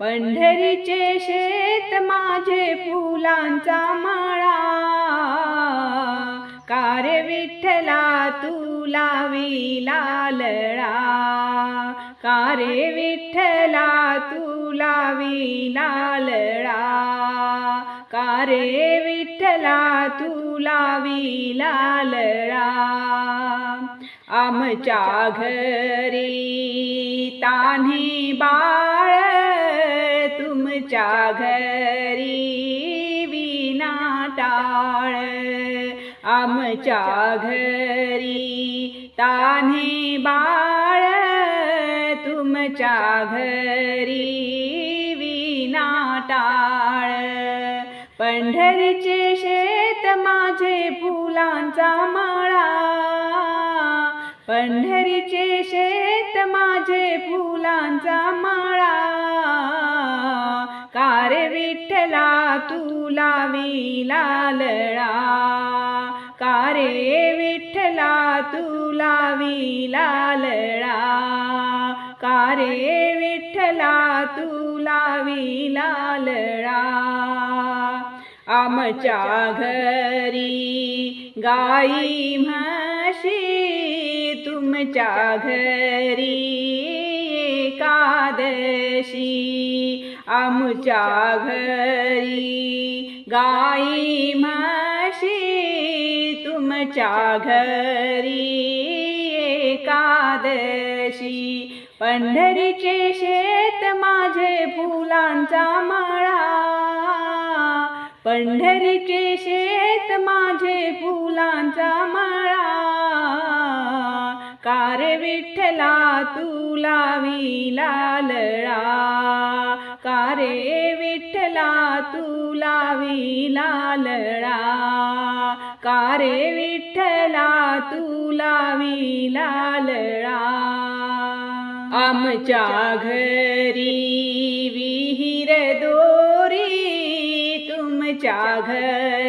पंढरीचे शेत माझे फुलांचा माळा. कारे विठ्ठला तुला लावी लालळा कार्य विठ्ठला तुला लावी लालळा कार्य विठ्ठला तुला लावी आमच्या घरी तान्ही बाळ तुमच्या घरी विना टाळ आमच्या घरी तान्ही बाळ तुमच्या घरी विना टाळ पंढरीचे शेत माझे फुलांचा माळा. पंढरीचे शेत माझे फुलांचा माळा. कार विठ्ठला तुला विला लळा. कारे विठ्ठला तुला विला लळा. कारे विठ्ठला तुला विला लळा. आमच्या घरी गाई म्हशी तुमच्या घरी एकादशी आमच्या घरी गाई म्हशी तुमच्या घरी एकादशी। पंढरीचे शेत माझे फुलांचा माळा। पंढरीचे शेत माझे फुलांचा माळा। कार विठ्ठला तुला विला लळा कारे विठ्ठला तुला विला लळा कारे विठ्ठला तुला विला लळा आमच्या घरी विहीर दोरी तुमच्या घरी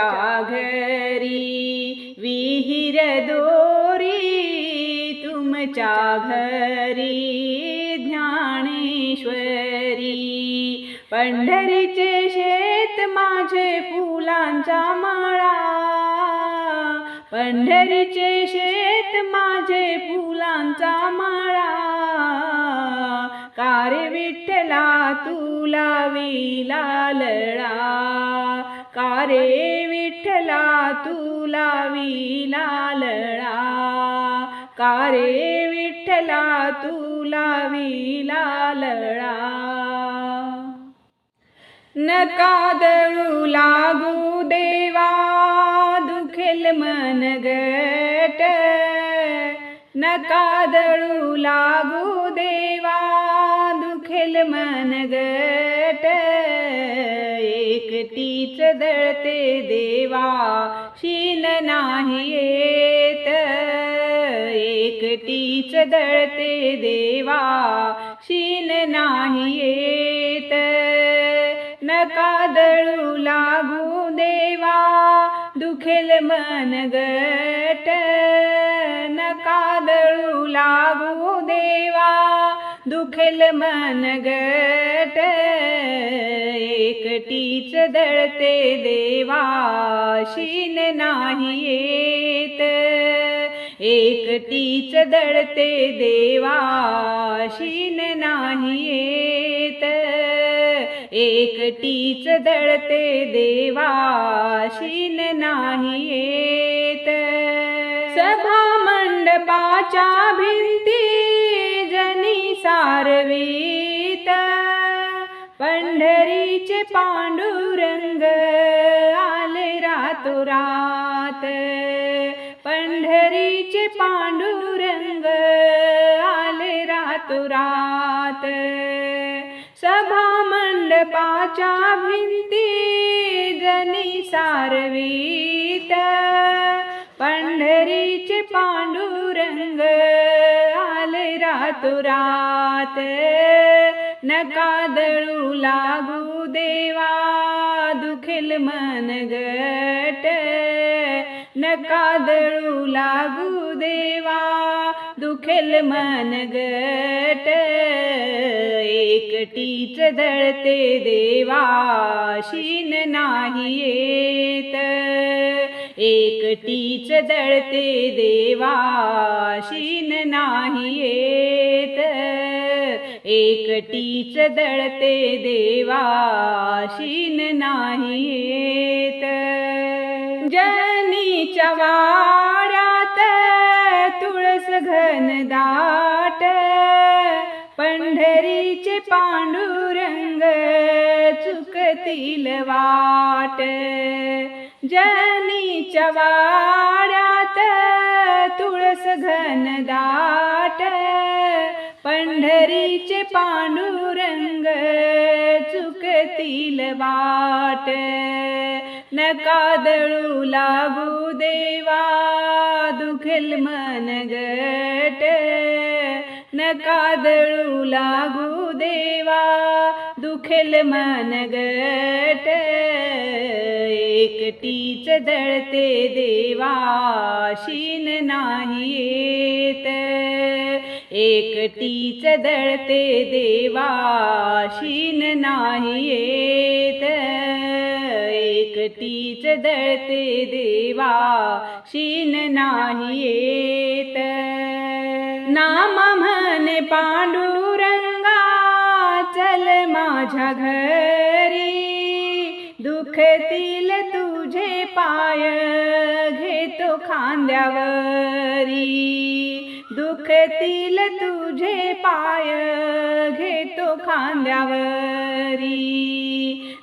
आमच्या घरी विहीर दोरी तुमच्या घरी ज्ञानेश्वरी. पंढरीचे शेत माझे फुलांचा माळा. पंढरीचे शेत माझे फुलांचा माळा. कार्य विठ्ठला तुलावीला लळा. का रे विठ्ठला तुला विला लळा? का रे विठ्ठला तुला लावी लालळा नका दळू लागू देवा दुखेल मन गट. नका दळू लागू देवा दुखेल मन गट. एकटीच दळते देवा शीन नाही येत. एकटीच दळते देवा शीन नाही येत. नका दळू लागू देवा दुखेल मन गट. नका दळू लागू देवा दुखल मन गट एकटीच दळते देवा शीन नाही येत. एकटीच दळते देवाशीन नाही येत. एकटीच दळते देवाशीन नाही येत. सभा मंडपाच्या भिंती रातोरात पंढरीचे पांडुरंग आले रातुरात सभा मंडपाच्या भिंती जनी सारवीत पंढरीचे पांडुरंग आले रातुरात नका दळू लागू देवा दुखिल मन गट. नका दळू लागू देवा दुखेल मन गट. एकटीच दळते देवा शीन नाही येत. एकटीच दळते देवा शीन नाही येत. एकटीच दळते देवा शीन नाही येत. जनीच्या वाड्यात तुळस घन दाट पंढरीचे पांडुरंग चुकतील वाट. जनीच्या वाड्यात तुळस घन दाट पंढरीचे पांडुरंग चुकतील वाट. नका दळू लागू देवा दुखेल मन गट. नका दळू लागू देवा दुखेल मन गट. एकटीच दळते देवा शीन नाही येत. एकटीच दळते देवा शीन नाही येत. एकटीच दळते देवा शीन नाही येत. नाम म्हणे पांडुरंगा चल माझ्या घरी. दुखतील तुझे पाय घेतो खांद्यावरी. दुखतील तुझे पाय घेतो खांद्यावरी.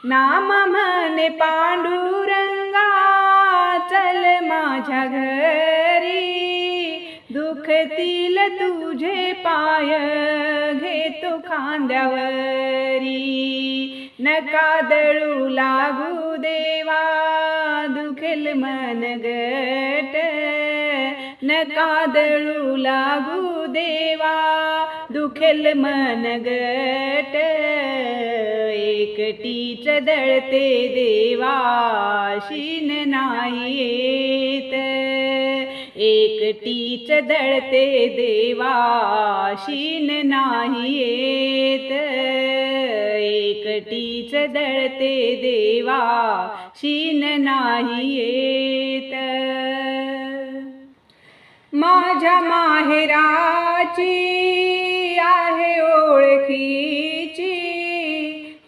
नाम म्हणे पांडुरंगा चल माझ्या घरी. दुखतील तुझे पाय घेतो खांद्यावरी. नका दळू लागू देवा दुखेल मन गट नका दळू लागू देवा दुखेल मन गट एकटीच दळते देवा शीन नाही येत. एकटीच दळते देवा शीन नाही येत. एकटीच दळते देवा शीन नाही येत. माझ्या माहेराची आहे ओळखी.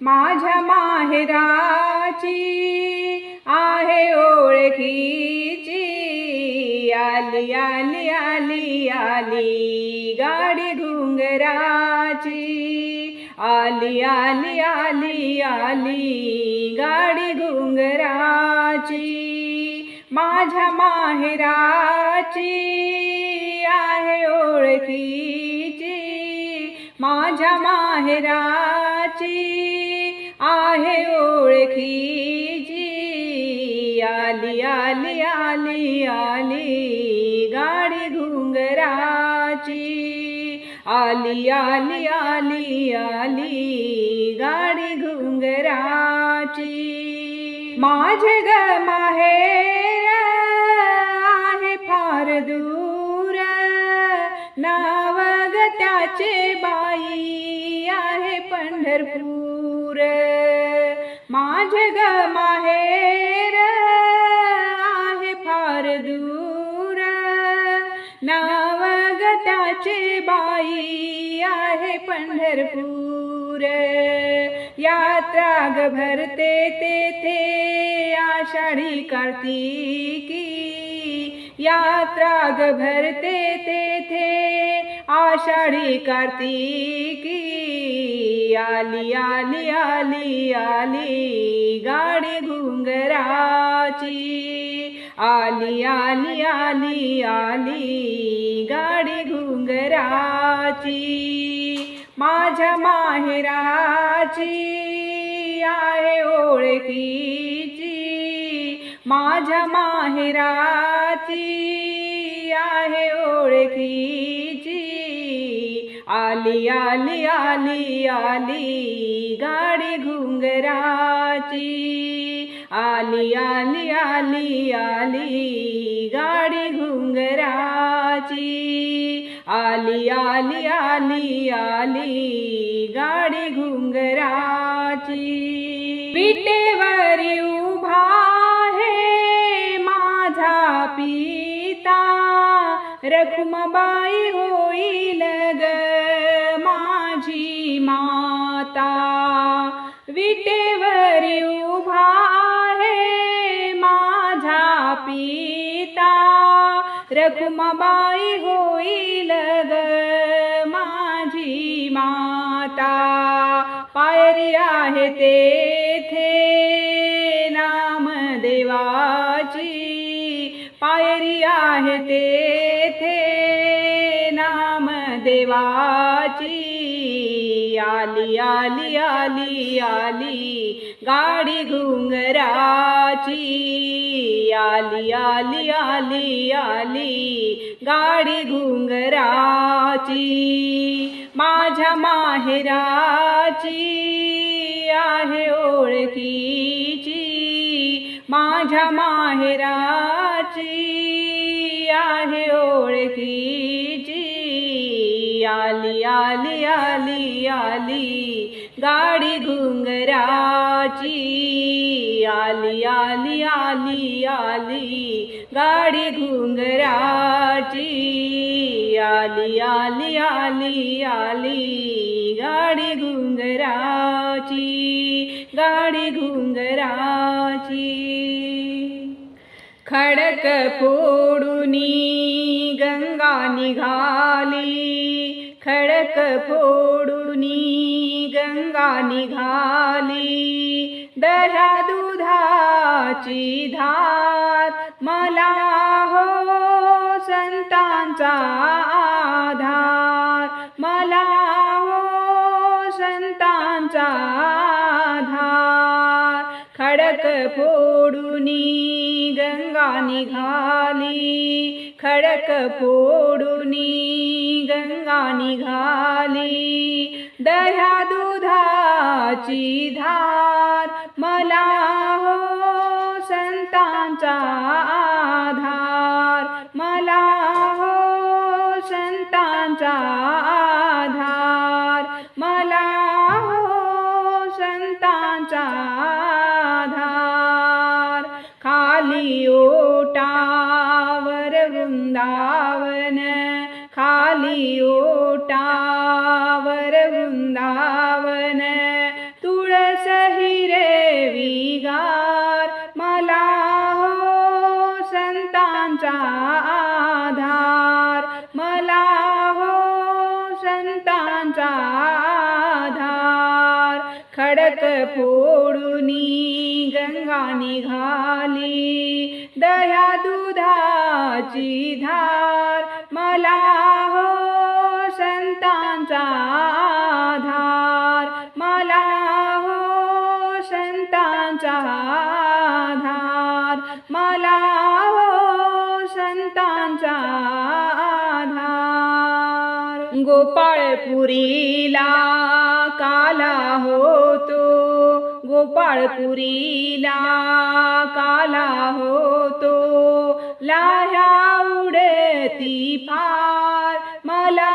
माझ्या माहेराची आहे ओळखीची. आली आली आली आली गाडी घुंगराची आली आली आली आली गाडी घुंगराची माझ्या माहेराची आहे ओळखीची. माझ्या माहेराची आहे ओळखीची आली आली आली आली गाडी घुंगराची. आली आली आली आली गाडी घुंगराची. माझे ग माहेर आहे फार दूर. नाव ग त्याचे बाई आहे पंढरपूर. माझे ग माहेर आहे फार दूर. नाव ग बाई आहे पंढरपूर. यात्रा ग भरते तेथे आषाढी कार्तिकी. यात्रा ग भरते तेथे आषाढी कार्तिकी आली आली आली आली गाडी घुंगराची. आली आली आली आली गाडी घुंगराची. माझ्या माहेराची आहे ओळखीची. माझ्या माहेराची आहे ओळखी आली आली आली आली गाडी घुंगराची. आली आली आली आली गाडी घुंगराची. आली आली आली आली गाडी घुंगराची. विटेवरी उभा हे माझा पिता. रखुमाबाई होईल ग रखुमाबाई होईल ग माझी माता. पायरी आहे तेथे नामदेवाची. पायरी आहे तेथे नामदेवाची. आली आली आली आली. गाडी घुंगराची. आली आली आली आली. गाडी घुंगराची. माझ्या माहेराची आहे ओळखीची. माझ्या माहेराची आहे ओळखीची. आली आली आली आली. गाडी घुंगराची. आली आली आली आली. गाडी घुंगराची. आली आली आली आली. गाडी घुंगराची. गाडी घुंगराची. खडक फोडूनी गंगा निघाली खडक फोडूनी गंगा निघाली दह्या दुधाची धार मला हो संतांचा गंगा निघाली खडक फोडूनी गंगा निघाली. दह्या दुधाची धार मला हो संतांचा आधार. ओटावर वृंदावन तुळस हिरे गार मला हो संतांचा आधार मला हो संतांचा आधार खडक फोडूनी गंगा निघाली दया दुधाची धार मला हो गोपाळपुरीला काला होतो. गोपाळपुरीला काला होतो. लाह्या उडती फार. मला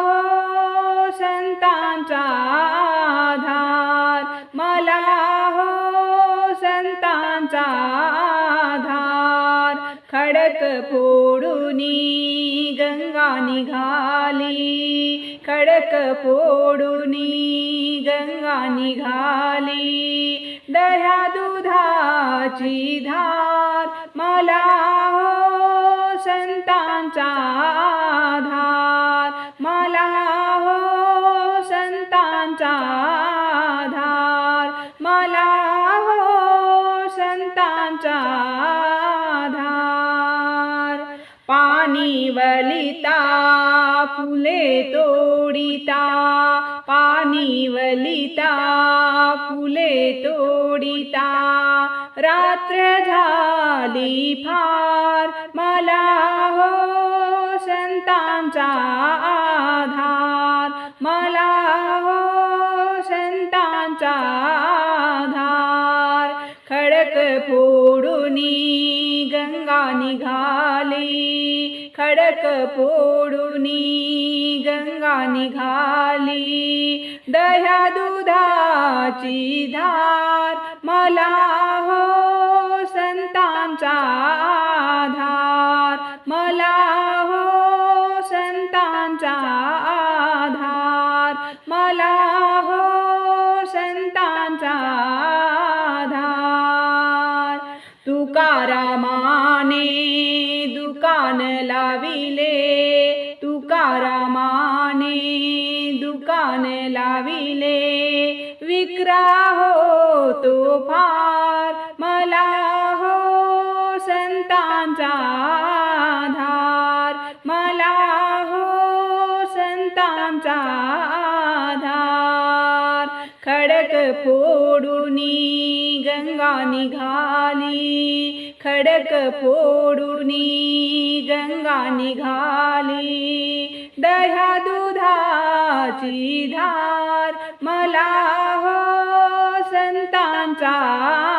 हो संतांचा आधार. मला हो संतांचा आधार. खडक फोडूनी गंगा निघा पोडुनी फोडूनी गंगा निघाली. दह्या दुधाची धार मला हो संतांचा फुले तोडिता पाणी वलिता फुले तोडिता. रात्र झाली फार मला हो संतांचा आधार. मला हो खडक गंगा निघाली. दह्या दुधाची धार मला हो संतांचा फार मला हो संतांचा आधार. मला हो संतांचा आधार. खडक फोडूनी गंगा निघाली. खडक फोडूनी गंगा निघाली. दह्या दुधाची धार मला हो संतांचा आधार मला